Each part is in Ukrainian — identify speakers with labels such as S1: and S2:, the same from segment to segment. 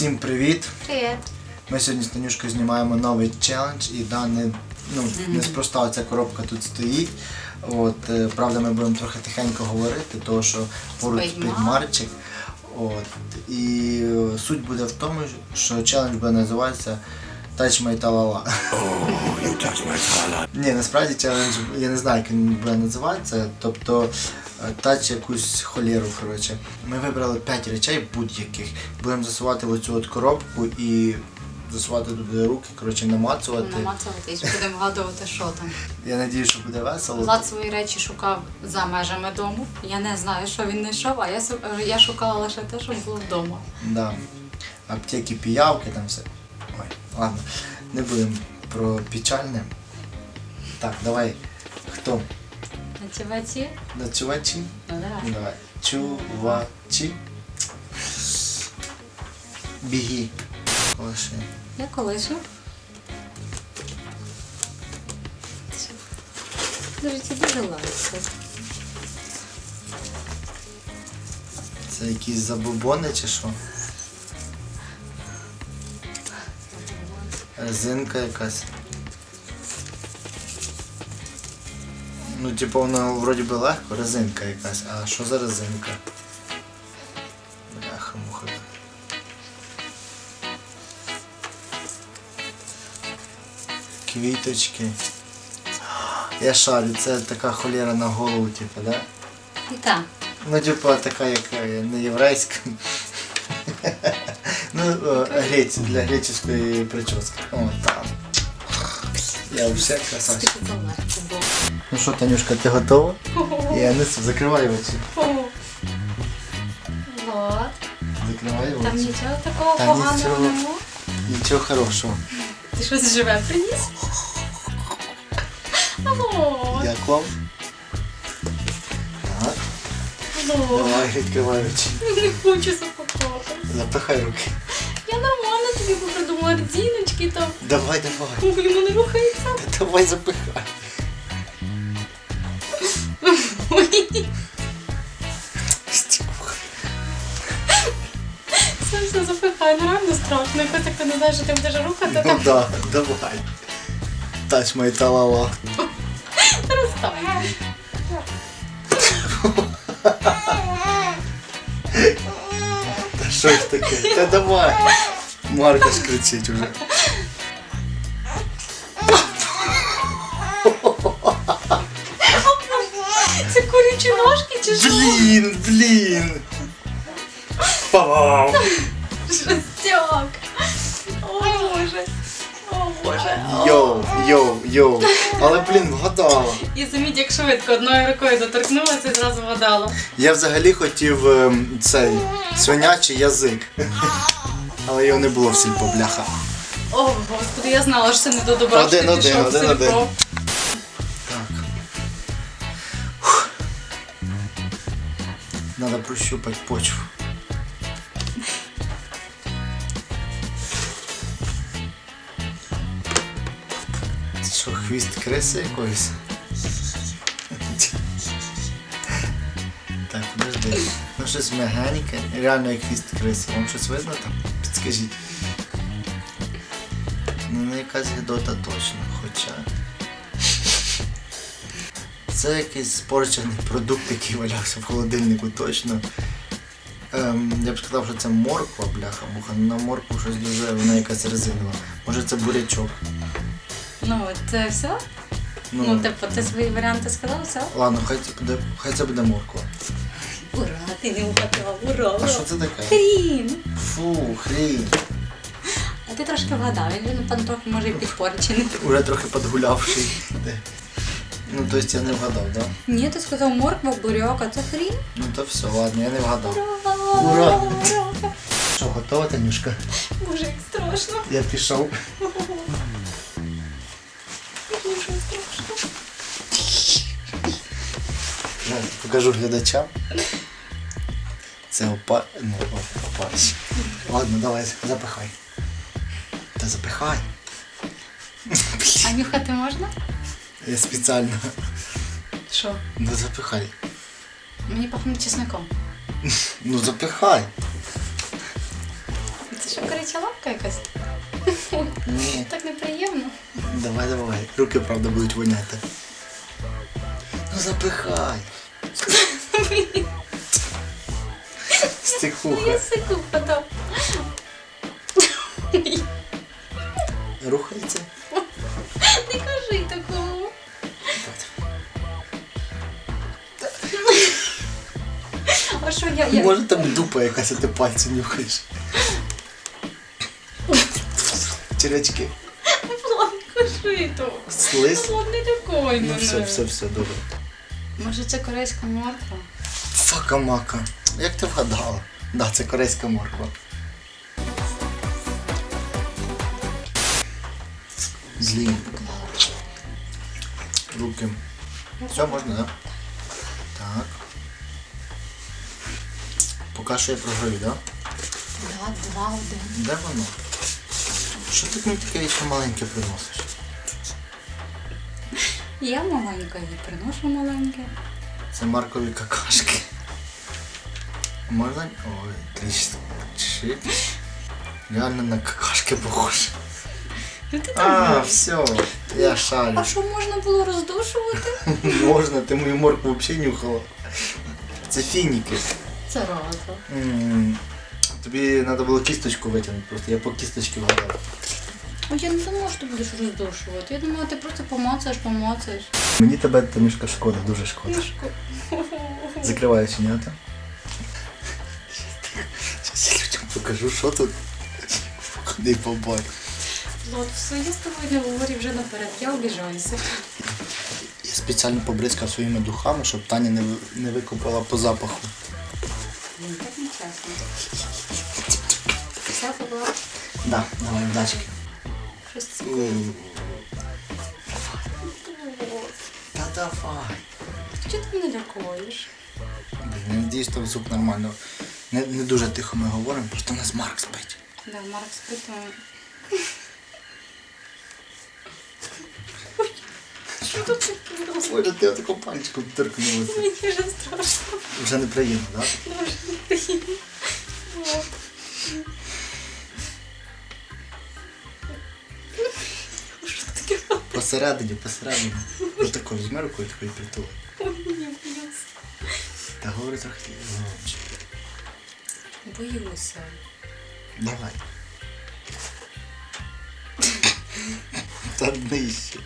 S1: Всім привіт!
S2: Привіт.
S1: Ми сьогодні з Танюшкою знімаємо новий челендж і дане, ну, неспроста ця коробка тут стоїть. От, е, правда, ми будемо трохи тихенько говорити, тому що поруч
S2: Спить
S1: Марчик. От, і е, суть буде в тому, що челендж буде називатися Touch My Talala. Ні, насправді челендж, я не знаю, як він буде називатися. Тобто тач якусь холєру, коротше. Ми вибрали 5 речей будь-яких. Будемо засувати в оцю от коробку і засувати туди руки, коротше, намацувати.
S2: Намацуватись, будемо вгадувати, що там.
S1: Я надію, що буде весело.
S2: Влад свої речі шукав за межами дому. Я не знаю, що він знайшов, а я, е, я шукала лише те, що було вдома.
S1: Да. Аптеки, піявки, там все. Ой, ладно, не будемо про печальне. Так, давай. Хто?
S2: Націваці?
S1: Чувачі?
S2: Ну давай.
S1: Давай. Чувачі. Біги. Колиши.
S2: Я колишу. Дуже ці дуже ласка.
S1: Це якісь забобони чи що? Резинка якась. Ну, типу, воно вроді би легко, резинка якась. А що за резинка? Бляха, муха. Квіточки. Я шарю, це така холєра на голову, типу, да?
S2: І так.
S1: Ну, типа така, як е, не єврейська. ну, е, грець, для греческої прически. О, там. Я все красавчик. Ну що, Танюшка, ти готова? Я несу, закривай очі.
S2: Вот.
S1: Закривай
S2: Там
S1: очі.
S2: нічого такого
S1: Та
S2: поганого
S1: нічого.
S2: нема.
S1: Нічого хорошого.
S2: Ти щось живе приніс? Алло,
S1: Як вам? Так,
S2: алло.
S1: давай, відкривай очі.
S2: Не хочу запакувати.
S1: Запихай руки.
S2: Я нормально тобі придумала резиночки там.
S1: Давай, давай.
S2: Ой, йому не рухається.
S1: Та Давай запихай.
S2: Страшно. Якось як ти не знаєш, що ти будеш рухати,
S1: Ну
S2: так
S1: давай. Тач май талала.
S2: перестань.
S1: Та що ж таке? Та давай. Марка ж кричить уже.
S2: Це курячі ножки чи що?
S1: Блін, блін. Пам.
S2: Жестяк. О боже. О боже.
S1: Йоу, йоу, йоу. Але блін, вгадала.
S2: І заміть, як швидко одною рукою доторкнулася і зразу вгадала.
S1: Я взагалі хотів ем, цей свинячий язик. Але його не було в сільпо, бляха.
S2: О, господи, я знала, що це не до добра.
S1: Один,
S2: що ти
S1: один,
S2: пішов в
S1: один,
S2: сільпо.
S1: Так. Фух. Надо прощупать почву. Хвіст криси якоїсь? Так, подожди. Ну щось мягеньке. Реально як хвіст криси. Вам щось видно там? Підскажіть. Ну, не якась гидота точно, хоча. Це якийсь спорчений продукт, який валявся в холодильнику точно. Ем, я б сказав, що це морква, бляха, муха. На моркву щось дуже, вона якась резинова. Може це бурячок.
S2: Ну, це все? Ну, типу, ти свої варіанти сказав, все?
S1: Ладно, хай це буде, хай це буде морква.
S2: Ура, ти не вгадав, ура,
S1: А
S2: ура.
S1: що це таке?
S2: Хрін.
S1: Фу, хрінь.
S2: А ти трошки вгадав, він пан трохи може і підпорчений.
S1: Уже трохи підгулявший. Ну, тобто я не вгадав, так? Да?
S2: Ні, ти сказав морква, буряк, а це хрін.
S1: Ну то все, ладно, я не вгадав.
S2: Ура!
S1: Ура!
S2: Ура!
S1: Що, готова, Танюшка?
S2: Боже, як страшно.
S1: Я пішов. Покажу глядачам. Це опа... Ну, о- Ладно, давай, запихай. Та запихай.
S2: А нюхати можна?
S1: Я спеціально.
S2: Що?
S1: Ну запихай.
S2: Мені пахне чесником.
S1: Ну запихай.
S2: Це Це що корича лапка якась?
S1: Ні.
S2: Так неприємно.
S1: Давай, давай. Руки, правда, будуть воняти. Ну запихай. Стихуха.
S2: Язику потом.
S1: Рухається.
S2: Не кажи такого. А що я, я...
S1: Може там дупа якась, а ти пальці нюхаєш. Черечки.
S2: Влад, кажи то.
S1: Слизь.
S2: Влад, не такой
S1: Ну все, все, все, добре.
S2: Може це корейська морква?
S1: Факамака. Як ти вгадала? Да, це корейська морква. Злі. Руки. Все, можна, так? Так. Поки що я програю, так?
S2: Да, два, один.
S1: Де воно? Що ти мені таке ще маленьке приносиш?
S2: Я маленька і приношу маленьке.
S1: Це Маркові какашки. Можна? Ой, трішки. Реально на какашки похоже.
S2: Ну
S1: А, все, я шарю.
S2: А що можна було роздушувати?
S1: Можна, ти мою морку взагалі нюхала. Це фініки.
S2: Це.
S1: М, Тобі треба було кісточку витягнути, просто я по кісточці вгадав.
S2: О, я не думала, що ти будеш роздушувати. Я думала, ти просто помацаєш, помацаєш.
S1: Мені тебе Танюшка шкода, дуже шкода. Закриваю чинята. Зараз я людям покажу, що тут. Ходи побачу.
S2: Влад, все, я з тобою не говорю вже наперед, я обіжаюся.
S1: Я спеціально побризкав своїми духами, щоб Таня не, ви- не викопала по запаху.
S2: Блін, так нечесно. Все, була
S1: Да, давай удачки.
S2: Щось.
S1: Та давай.
S2: Чого ти мене лякуєш?
S1: Надіюсь, що звук нормально. Не, не дуже тихо ми говоримо, просто у нас Марк спить.
S2: Да, Марк спитає. Що тут таке?
S1: Боже, ти отако пальчиком торкнулася.
S2: Мені вже страшно.
S1: Вже неприємно, так?
S2: Дуже неприємно.
S1: Посередині, посередині. Отако візьми рукою такою притули.
S2: Ой, ні, боюсь.
S1: Та говори трохи громче.
S2: Боюся.
S1: Давай. Та нижче.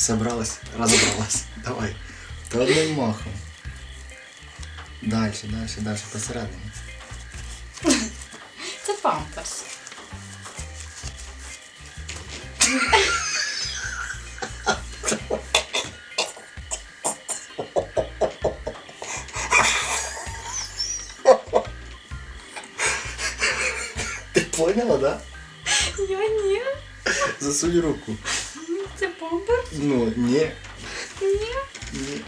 S1: Собралась, разобралась. Давай. Та одним махом. Дальше, дальше, дальше, посередині.
S2: Це памперс.
S1: Ти поняла, да?
S2: Я ні.
S1: Засунь руку.
S2: Памперс?
S1: Ну, ні.
S2: Ні.
S1: Ні.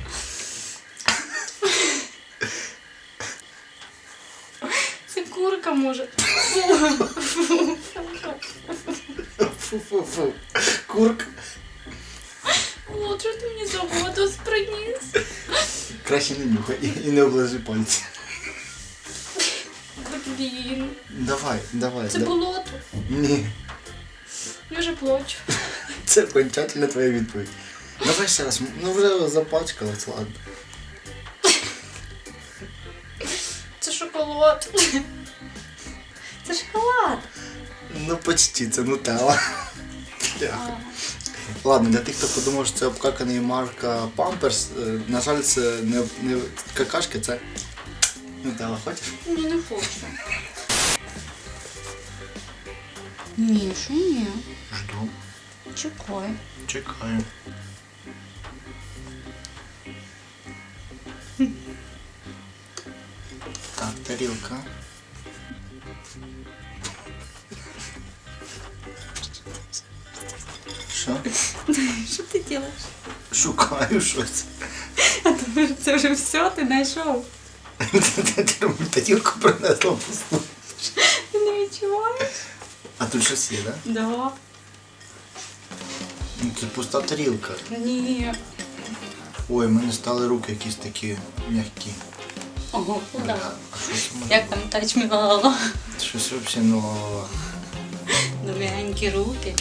S2: Це курка може.
S1: Фу-фу-фу. Курка.
S2: О, що ти мені за воду приніс?
S1: Краще не нюхай і, не оближи пальці.
S2: Блін.
S1: Давай, давай.
S2: Це
S1: да-
S2: болото.
S1: Ні.
S2: Я вже плачу.
S1: Це окончательна твоя відповідь. Давай ще раз. Ну вже запачкалась, ладно.
S2: Це шоколад. Це шоколад.
S1: Ну почти, це нутелла. Бляха. Ладно, для тих, хто подумав, що це обкаканий марка Pampers, е, на жаль, це не, не какашки, це нутелла. Хочеш?
S2: Ні, не хочу. Ні, що ні.
S1: Жду.
S2: Чекай.
S1: Чекаю. Так, тарілка. Що?
S2: Що ти робиш?
S1: Шукаю щось.
S2: А думаєш, це вже все, ти знайшов.
S1: Тарілку принесла пусту.
S2: Ти не відчуваєш?
S1: А тут щось є, так? Да?
S2: Да.
S1: Ну, Це пуста тарілка.
S2: Ні.
S1: Ой, мене стали руки якісь такі м'які.
S2: Ого, да. Як там тач мілала?
S1: Щось взагалі.
S2: Ну, м'ягенькі руки.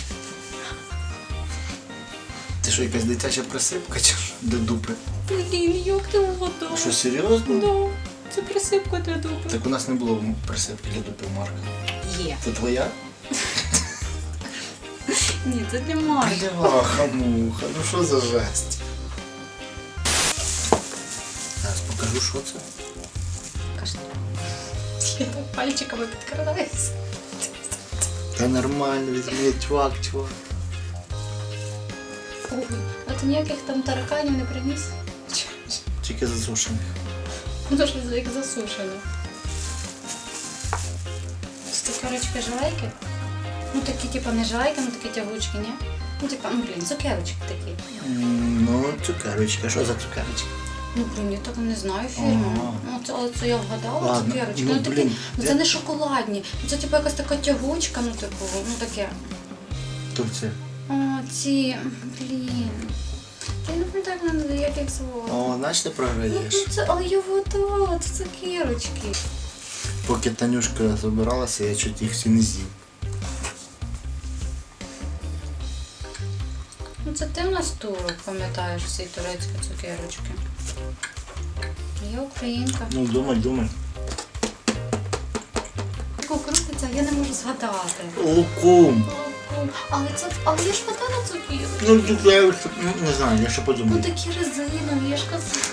S1: Ти що, якась дитяча присипка чи що? До дупи?
S2: Блін, як ти вгадав?
S1: Що, серйозно?
S2: Да. Це присипка для дупи.
S1: Так у нас не було присипки для дупи Марка.
S2: Є.
S1: Це твоя?
S2: Ні, це для Марки.
S1: Бляха, муха, ну що за жесть? Зараз покажу, що це.
S2: Кажи. Я так пальчиками підкрадаюся.
S1: Та нормально, візьми, чувак, чувак.
S2: Ой, а ти ніяких там тараканів не приніс?
S1: Тільки засушених.
S2: Ну, що як засушено. Це цукерочки жалейки? Ну такі, типа, не жалейки, ну такі тягучки, ні? Ну, типа, ну блін, цукерочки такі.
S1: Ну, цукерочка. Що за цукерочка?
S2: Ну, блін, я так не знаю фірму.
S1: Ага.
S2: Ну, це, але це я вгадала,
S1: Ладно,
S2: цукерочки.
S1: ну,
S2: Ну, такі,
S1: блін,
S2: ну це не шоколадні. Ну, Це типу якась така тягучка, ну типу, ну таке.
S1: Турція.
S2: О, ці, блін. Я не пам'ятаю, як як їх звати.
S1: О, значить ти
S2: Ну,
S1: програєш.
S2: ну, це, але я вгадала, це цукерочки.
S1: Поки Танюшка забиралася, я чуть їх всі не з'їв.
S2: Ну це ти в нас турок, пам'ятаєш всі турецькі цукерочки. Я українка.
S1: Ну, думай, думай.
S2: Крутиться, я не можу згадати.
S1: Лукум.
S2: Але це, але я ж вгадала цукерочки.
S1: Ну, цукерочка. Ну, не знаю, я ще
S2: Ну такі резинові, я ж казала.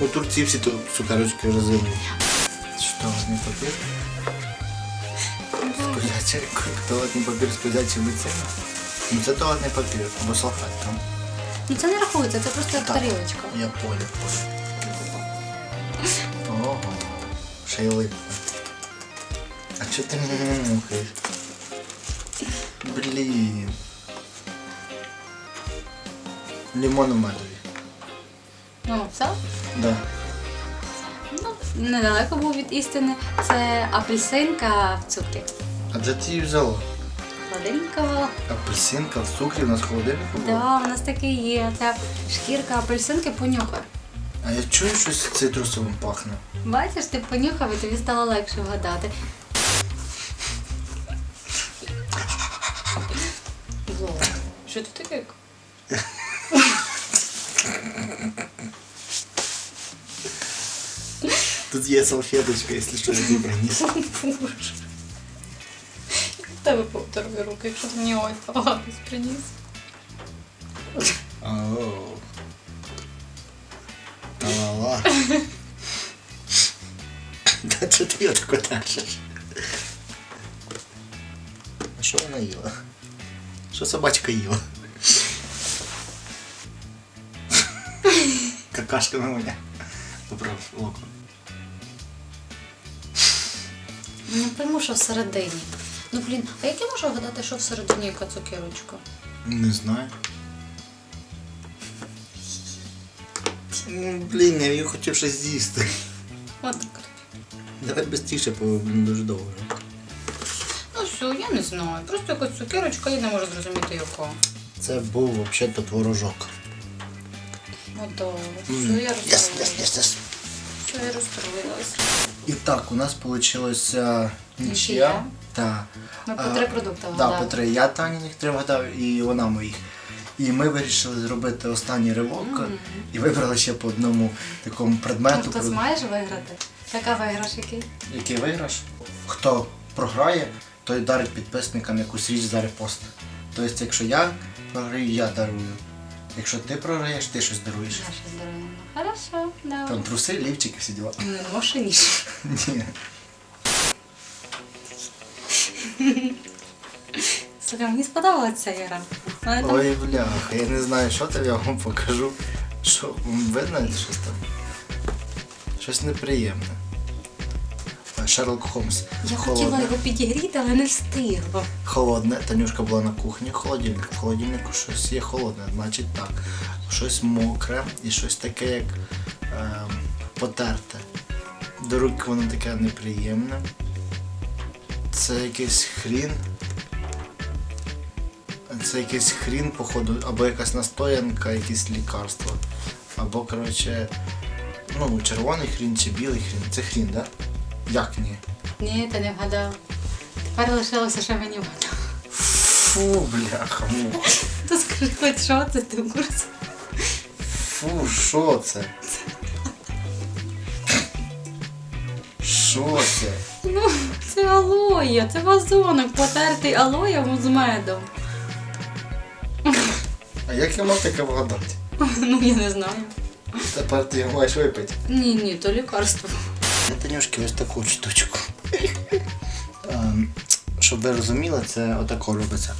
S1: У Турції всі цукерочки розумні. Що, туалетний папір? Скользячий туалетний папір з скользячими цими? Ну це туалетний папір або салфетка.
S2: Ну це не рахується, це просто як
S1: Так.
S2: тарілочка.
S1: Я понял, понял. Ого, ще й липне. А чого ти не мухаєш? Блін. Лимону медові.
S2: Ну, все?
S1: Да.
S2: Ну, недалеко був від істини. Це апельсинка в цукрі.
S1: А де ти її взяла?
S2: Холодильникова.
S1: Апельсинка в цукрі у нас в холодильнику була?
S2: Да, у нас таке є. Це шкірка апельсинки понюхай.
S1: А я чую щось цитрусовим пахне.
S2: Бачиш, ти понюхав і тобі стало легше вгадати. Зло. Що ти таке?
S1: Тут є салфеточка, якщо що я тобі приніс.
S2: Боже. Тебе повторює руки, якщо ти мені ой погано приніс.
S1: Оу. Та-ла-ла. Та чого ти його тако держиш? А що вона їла? Що собачка їла? Какашка на мене. Поправ око.
S2: Не пойму, що всередині. Ну блін, а як я можу вгадати, що всередині яка цукерочка?
S1: Не знаю. Ну, Блін, я її хотів щось з'їсти.
S2: Так.
S1: Давай швидше, бо блін, дуже довго.
S2: Ну все, я не знаю. Просто якась цукерочка, я не можу зрозуміти яка.
S1: Це був взагалі-то творожок.
S2: Готово. Все, я
S1: Yes, yes.
S2: Все, я розстроїлась.
S1: І так, у нас вийшла нічия. Та.
S2: Ми по три продукти
S1: Да,
S2: вгадали.
S1: по три. Я Таніних три вгадав і вона моїх. І ми вирішили зробити останній ривок
S2: Мгм.
S1: і вибрали ще по одному такому предмету.
S2: Ну, хтось
S1: про-
S2: маєш виграти? Яка виграш який?
S1: Який виграш? Хто програє, той дарить підписникам якусь річ за репост. Тобто, якщо я програю, я дарую. Якщо ти програєш, ти щось даруєш.
S2: Я щось дарую. Хорошо, давай.
S1: Там труси, лівчики, всі діла.
S2: Ну, може ніж.
S1: Ні.
S2: Слухай, мені сподобалася. Там-
S1: Ой, бляха, я не знаю, що там я вам покажу. Що, видно щось там? Щось неприємне. Шерлок Холмс.
S2: Я хотіла його підігріти, але не встигла.
S1: Холодне. Танюшка була на кухні, холодильник. В холодильнику щось є холодне, значить так. Щось мокре і щось таке, як ем, потерте. До рук воно таке неприємне. Це якийсь хрін. це якийсь хрін, походу, або якась настоянка, якесь лікарство. Або, коротше, ну, червоний хрін чи білий хрін. Це хрін, так? Да? Як ні?
S2: Ні, ти не вгадав. Тепер лишилося ще мені вгадати.
S1: Фу, бляха, муха.
S2: То скажи, хоч що це ти в курсі?
S1: Фу, що це? Що це?
S2: Ну, це алоя, це вазонок, потертий алоєм з медом.
S1: А як я мав таке вгадати?
S2: Ну, я не знаю.
S1: Тепер ти його маєш випити.
S2: Ні, ні, то лікарство.
S1: Я Танюшки ось таку штучку. Ем, Щоб ви розуміли, це отако робиться.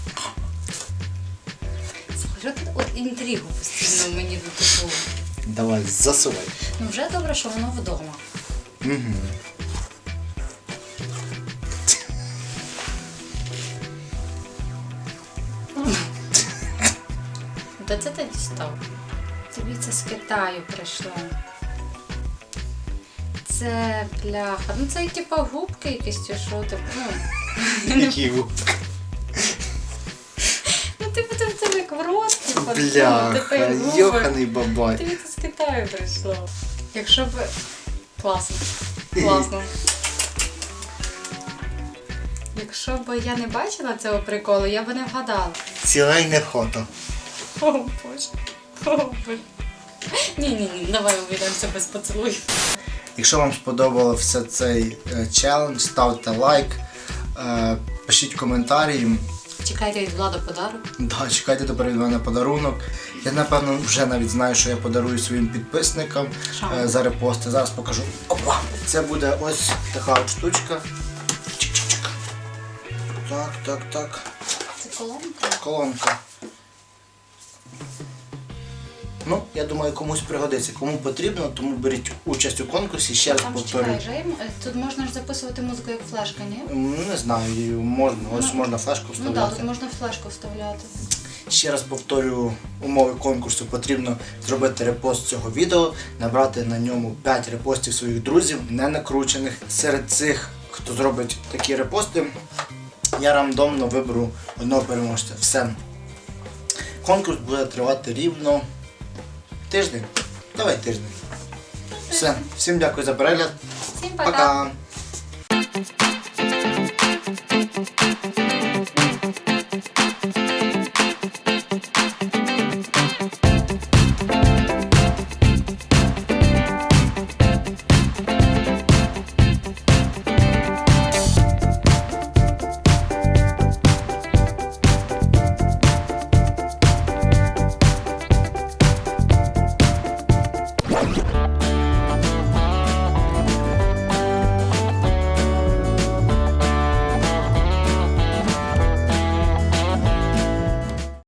S2: Слухай, от, от інтригу постійно мені до такого.
S1: Давай, засувай.
S2: Ну вже добре, що воно вдома.
S1: Угу.
S2: Де це ти дістав? Тобі це з Китаю прийшло. Це пляха. Ну це типа губки якісь чи що типу. Ну,
S1: Які губки.
S2: ну типу це в тебе як в рот, типу, ну, типу,
S1: Бляха, йоханий бабай.
S2: Тобі це з Китаю прийшло. Якщо б. Класно. Класно. Якщо б я не бачила цього приколу, я б не вгадала.
S1: Сімейне фото.
S2: О, Боже. О, Боже. Ні, ні, ні, давай увійдемося без поцілуїв.
S1: Якщо вам сподобався цей е, челендж, ставте лайк, е, пишіть коментарі.
S2: Чекайте від влади подарок.
S1: Да, чекайте тепер від мене подарунок. Я напевно вже навіть знаю, що я подарую своїм підписникам е, за репости. Зараз покажу. Опа! Це буде ось така от штучка. Чик-чик-чик. Так, так, так.
S2: Це колонка.
S1: Колонка. Ну, я думаю, комусь пригодиться. Кому потрібно, тому беріть участь у конкурсі. Ще раз
S2: Там ж
S1: повторюю.
S2: чекай, же, е, тут можна ж записувати музику як флешка, ні?
S1: Не знаю, можна. Ось
S2: Ну,
S1: можна флешку
S2: Ну так,
S1: вставляти.
S2: тут можна флешку вставляти.
S1: Ще раз повторюю умови конкурсу. Потрібно зробити репост цього відео, набрати на ньому 5 репостів своїх друзів, не накручених. Серед цих, хто зробить такі репости, я рандомно виберу одного переможця. Все. Конкурс буде тривати рівно тиждень. Давай тиждень. Все. Всім дякую за перегляд.
S2: Всім пока!
S1: Пока.